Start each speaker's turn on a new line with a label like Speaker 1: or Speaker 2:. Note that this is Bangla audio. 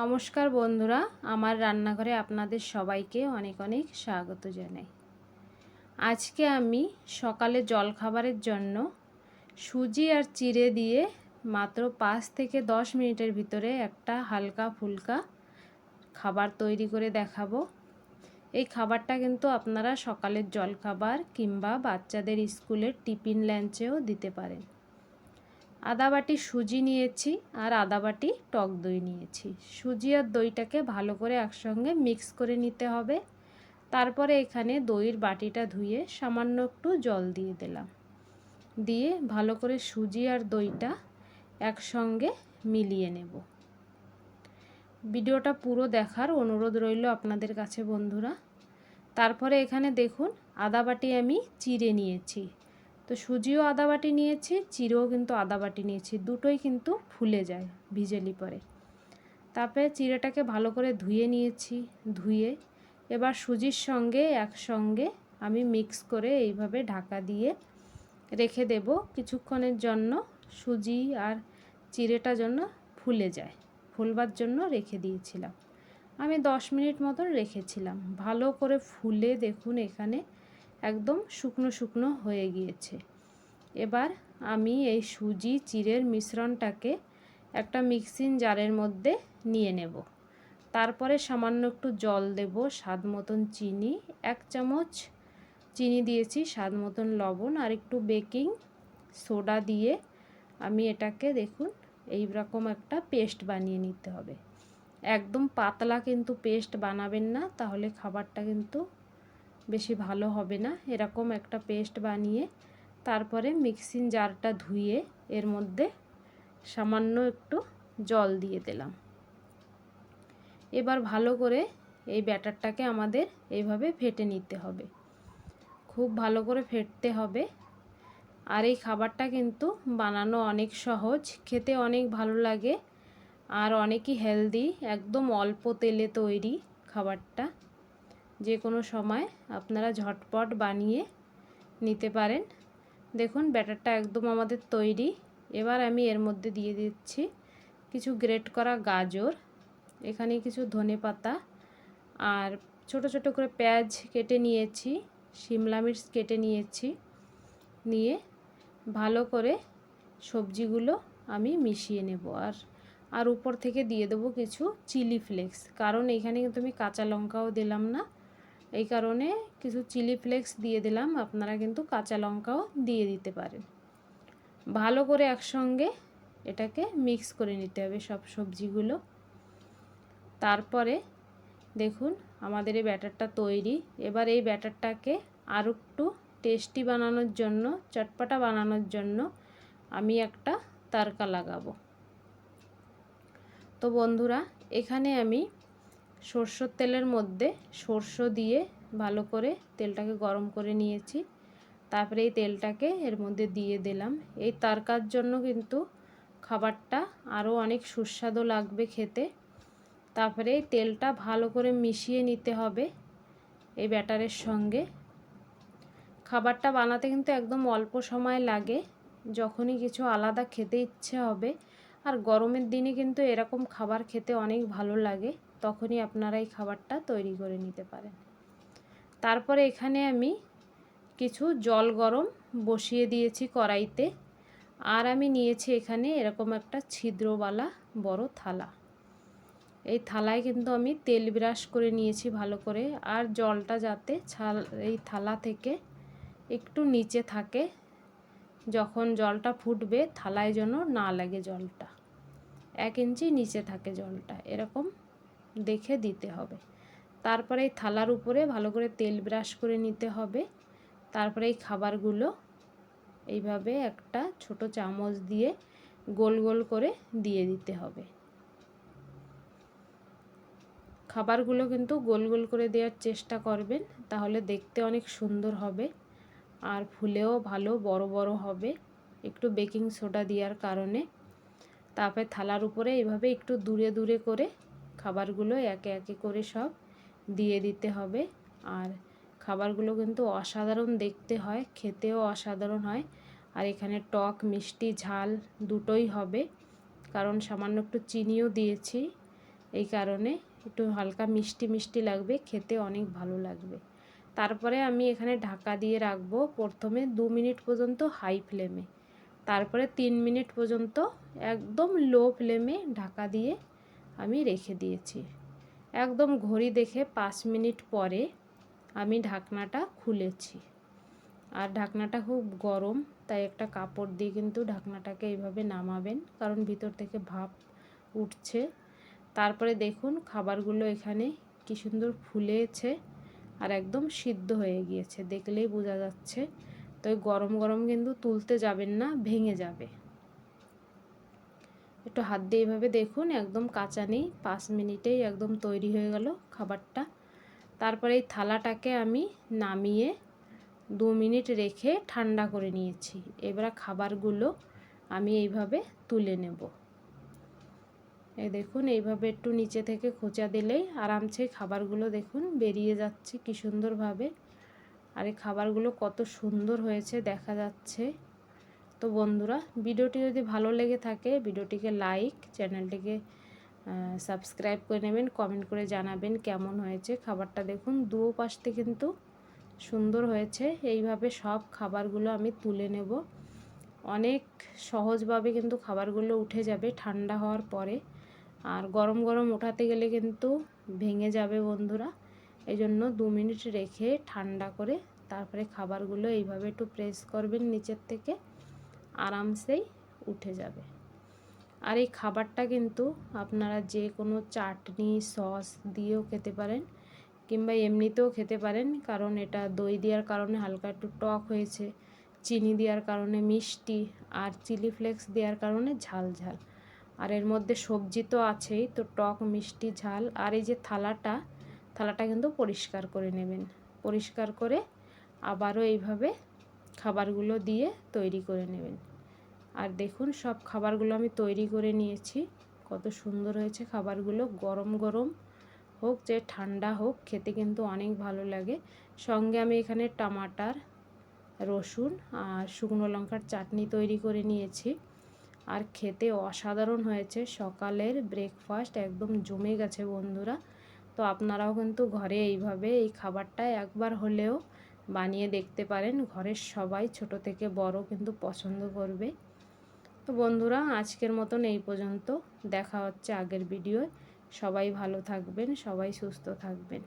Speaker 1: নমস্কার বন্ধুরা, আমার রান্নাঘরে আপনাদের সবাইকে অনেক অনেক স্বাগত জানাই। আজকে আমি সকালে জলখাবারের জন্য সুজি আর চিড়ে দিয়ে মাত্র পাঁচ থেকে দশ মিনিটের ভিতরে একটা হালকা ফুলকা খাবার তৈরি করে দেখাবো। এই খাবারটা কিন্তু আপনারা সকালের জলখাবার কিংবা বাচ্চাদের স্কুলের টিফিন লাঞ্চেও দিতে পারেন। আদা বাটি সুজি নিয়েছি আর আদা বাটি টক দই নিয়েছি। সুজি আর দইটাকে ভালো করে একসঙ্গে মিক্স করে নিতে হবে। তারপরে এখানে দইয়ের বাটিটা ধুয়ে সামান্য একটু জল দিয়ে দিলাম। দিয়ে ভালো করে সুজি আর দইটা একসঙ্গে মিলিয়ে নেব। ভিডিওটা পুরো দেখার অনুরোধ রইল আপনাদের কাছে বন্ধুরা। তারপরে এখানে দেখুন, আদা বাটি আমি চিড়ে নিয়েছি। তো সুজিও আদা বাটি নিয়েছি চিড়েও কিন্তু আদা বাটি নিয়েছি, দুটোই কিন্তু ফুলে যায় ভিজেলি পরে। তারপরে চিড়েটাকে ভালো করে ধুয়ে নিয়েছি, ধুয়ে এবার সুজির সঙ্গে একসঙ্গে আমি মিক্স করে এইভাবে ঢাকা দিয়ে রেখে দেব কিছুক্ষণের জন্য, সুজি আর চিড়েটা জন্য ফুলে যায়, ফুলবার জন্য রেখে দিয়েছিলাম। আমি দশ মিনিট মতন রেখেছিলাম, ভালো করে ফুলে দেখুন এখানে একদম শুকনো শুকনো হয়ে গিয়েছে। এবার আমি এই সুজি চিড়ের মিশ্রণটাকে একটা মিক্সিং জারের মধ্যে নিয়ে নেব। তারপরে সামান্য একটু জল দেব, স্বাদ মতন চিনি, এক চামচ চিনি দিয়েছি, স্বাদ মতন লবণ আর একটু বেকিং সোডা দিয়ে আমি এটাকে দেখুন এই রকম একটা পেস্ট বানিয়ে নিতে হবে। একদম পাতলা কিন্তু পেস্ট বানাবেন না, তাহলে খাবারটা কিন্তু বেশি ভালো হবে না। এরকম একটা পেস্ট বানিয়ে তারপরে মিক্সিং জারটা ধুয়ে এর মধ্যে সামান্য একটু জল দিয়ে দিলাম। এবার ভালো করে এই ব্যাটারটাকে আমাদের এইভাবে ফেটে নিতে হবে। খুব ভালো করে ফেটতে হবে। আর এই খাবারটা কিন্তু বানানো অনেক সহজ, খেতে অনেক ভালো লাগে আর অনেকই হেলদি, একদম অল্প তেলে তৈরি খাবারটা। যে কোনো সময় আপনারা ঝটপট বানিয়ে নিতে পারেন। দেখুন, ব্যাটারটা একদম আমাদের তৈরি। এবার আমি এর মধ্যে দিয়ে দিচ্ছি কিছু গ্রেট করা গাজর, এখানে কিছু ধনে পাতা, আর ছোট ছোট করে পেঁয়াজ কেটে নিয়েছি, শিমলা মির্চ কেটে নিয়েছি, নিয়ে ভালো করে সবজিগুলো আমি মিশিয়ে নেব। আর আর উপর থেকে দিয়ে দেবো কিছু চিলি ফ্লেক্স। কারণ এখানে কিন্তু আমি কাঁচা লঙ্কাও দিলাম না এই কারণে কিছু চিলি ফ্লেক্স দিয়ে দিলাম, আপনারা কিন্তু কাঁচা লঙ্কাও দিয়ে দিতে পারেন। ভালো করে একসঙ্গে এটাকে মিক্স করে নিতে হবে সব সবজিগুলো। তারপরে দেখুন আমাদের এই ব্যাটারটা তৈরি। এবার এই ব্যাটারটাকে আরও একটু টেস্টি বানানোর জন্য, চটপটা বানানোর জন্য আমি একটা তারকা লাগাবো। তো বন্ধুরা, এখানে আমি সর্ষের তেলের মধ্যে সর্ষ দিয়ে ভালো করে তেলটাকে গরম করে নিয়েছি। তারপরে এই তেলটাকে এর মধ্যে দিয়ে দিলাম। এই তারকার জন্য কিন্তু খাবারটা আরও অনেক সুস্বাদু লাগবে খেতে। তারপরে এই তেলটা ভালো করে মিশিয়ে নিতে হবে এই ব্যাটারের সঙ্গে। খাবারটা বানাতে কিন্তু একদম অল্প সময় লাগে, যখনই কিছু আলাদা খেতে ইচ্ছে হবে। আর গরমের দিনে কিন্তু এরকম খাবার খেতে অনেক ভালো লাগে। তখনই আপনারা এই খাবারটা তৈরি করে নিতে পারেন। তারপরে এখানে আমি কিছু জল গরম বসিয়ে দিয়েছি কড়াইতে আর আমি নিয়েছি এখানে এরকম একটা ছিদ্রওয়ালা বড় থালা। এই থালায় কিন্তু আমি তেল ব্রাশ করে নিয়েছি ভালো করে আর জলটা যাতে ছাল, এই থালা থেকে একটু নিচে থাকে যখন জলটা ফুটবে থালায় যেন না লাগে জলটা। এক ইঞ্চি নিচে থাকে জলটা, এরকম দেখে দিতে হবে। তারপরে এই থালার উপরে ভালো করে তেল ব্রাশ করে নিতে হবে। তারপরে এই খাবারগুলো এইভাবে একটা ছোট চামচ দিয়ে গোল গোল করে দিয়ে দিতে হবে। খাবারগুলো কিন্তু গোল গোল করে দেওয়ার চেষ্টা করবেন, তাহলে দেখতে অনেক সুন্দর হবে আর ফুলেও ভালো, বড় বড় হবে। একটু বেকিং সোডা দেওয়ার কারণে। তারপরে থালার উপরে এভাবে একটু দূরে দূরে করে খাবারগুলো একে একে করে সব দিয়ে দিতে হবে। আর খাবারগুলো কিন্তু অসাধারণ দেখতে হয়, খেতেও অসাধারণ হয়। আর এখানে টক, মিষ্টি, ঝাল দুটোই হবে। কারণ সামান্য একটু চিনিও দিয়েছি। এই কারণে একটু হালকা মিষ্টি মিষ্টি লাগবে, খেতে অনেক ভালো লাগবে। তারপরে আমি এখানে ঢাকা দিয়ে রাখব প্রথমে দু মিনিট পর্যন্ত হাই ফ্লেমে। তারপরে তিন মিনিট পর্যন্ত একদম লো ফ্লেমে ঢাকা দিয়ে আমি রেখে দিয়েছি। একদম ঘড়ি দেখে পাঁচ মিনিট পরে আমি ঢাকনাটা খুলেছি। আর ঢাকনাটা খুব গরম, তাই একটা কাপড় দিয়ে কিন্তু ঢাকনাটাকে এইভাবে নামাবেন, কারণ ভিতর থেকে ভাপ উঠছে। তারপরে দেখুন খাবারগুলো এখানে কি সুন্দর ফুলেছে আর একদম সিদ্ধ হয়ে গিয়েছে, দেখলেই বোঝা যাচ্ছে। তো গরম গরম কিন্তু তুলতে যাবেন না, ভেঙে যাবে। একটু হাত দিয়ে এইভাবে দেখুন, একদম কাঁচা নেই। পাঁচ মিনিটেই একদম তৈরি হয়ে গেল খাবারটা। তারপরে এই থালাটাকে আমি নামিয়ে দু মিনিট রেখে ঠান্ডা করে নিয়েছি। এবার খাবারগুলো আমি এইভাবে তুলে নেব। এই দেখুন, এইভাবে একটু নিচে থেকে খোঁচা দিলেই আরামসে খাবারগুলো দেখুন বেরিয়ে যাচ্ছে কি সুন্দরভাবে। আর এই খাবারগুলো কত সুন্দর হয়েছে, দেখা যাচ্ছে। তো বন্ধুরা, ভিডিওটি যদি ভালো লেগে থাকে, ভিডিওটিকে লাইক চ্যানেলটিকে সাবস্ক্রাইব করে নেবেন কমেন্ট করে জানাবেন কেমন হয়েছে খাবারটা। দেখুন দুও পাশতে কিন্তু সুন্দর হয়েছে। এইভাবে সব খাবারগুলো আমি তুলে নেব। অনেক সহজভাবে কিন্তু খাবারগুলো উঠে যাবে ঠান্ডা হওয়ার পরে। আর গরম গরম ওঠাতে গেলে কিন্তু ভেঙে যাবে বন্ধুরা। এই জন্য দু মিনিট রেখে ঠান্ডা করে তারপরে খাবারগুলো এইভাবে একটু প্রেস করবেন নিচের থেকে। আরামসেই উঠে যাবে। আর এই খাবারটা কিন্তু আপনারা যে কোনো চাটনি, সস দিয়েও খেতে পারেন কিংবা এমনিতেও খেতে পারেন, কারণ এটা দই দেওয়ার কারণে হালকা একটু টক হয়েছে, চিনি দেওয়ার কারণে মিষ্টি, আর চিলি ফ্লেক্স দেওয়ার কারণে ঝাল ঝাল। আর এর মধ্যে সবজি তো আছেই, তো টক, মিষ্টি, ঝাল, আর এই যে থালাটা থালাটা কিন্তু পরিষ্কার করে নেবেন। পরিষ্কার করে আবারও এইভাবে খাবারগুলো দিয়ে তৈরি করে নেবেন। আর দেখুন, সব খাবারগুলো আমি তৈরি করে নিয়েছি। কত সুন্দর হয়েছে খাবারগুলো। গরম গরম হোক, যে ঠান্ডা হোক, খেতে কিন্তু অনেক ভালো লাগে। সঙ্গে আমি এখানে টমাটার, রসুন আর শুকনো লঙ্কার চাটনি তৈরি করে নিয়েছি। আর খেতে অসাধারণ হয়েছে। সকালের ব্রেকফাস্ট একদম জমে গেছে বন্ধুরা। তো আপনারাও কিন্তু ঘরে এইভাবে এই খাবারটা একবার হলেও বানিয়ে দেখতে পারেন। ঘরের সবাই ছোট থেকে বড় কিন্তু পছন্দ করবে। তো বন্ধুরা, আজকের মতন এই পর্যন্ত। দেখা হচ্ছে আগের ভিডিওয়। সবাই ভালো থাকবেন, সবাই সুস্থ থাকবেন।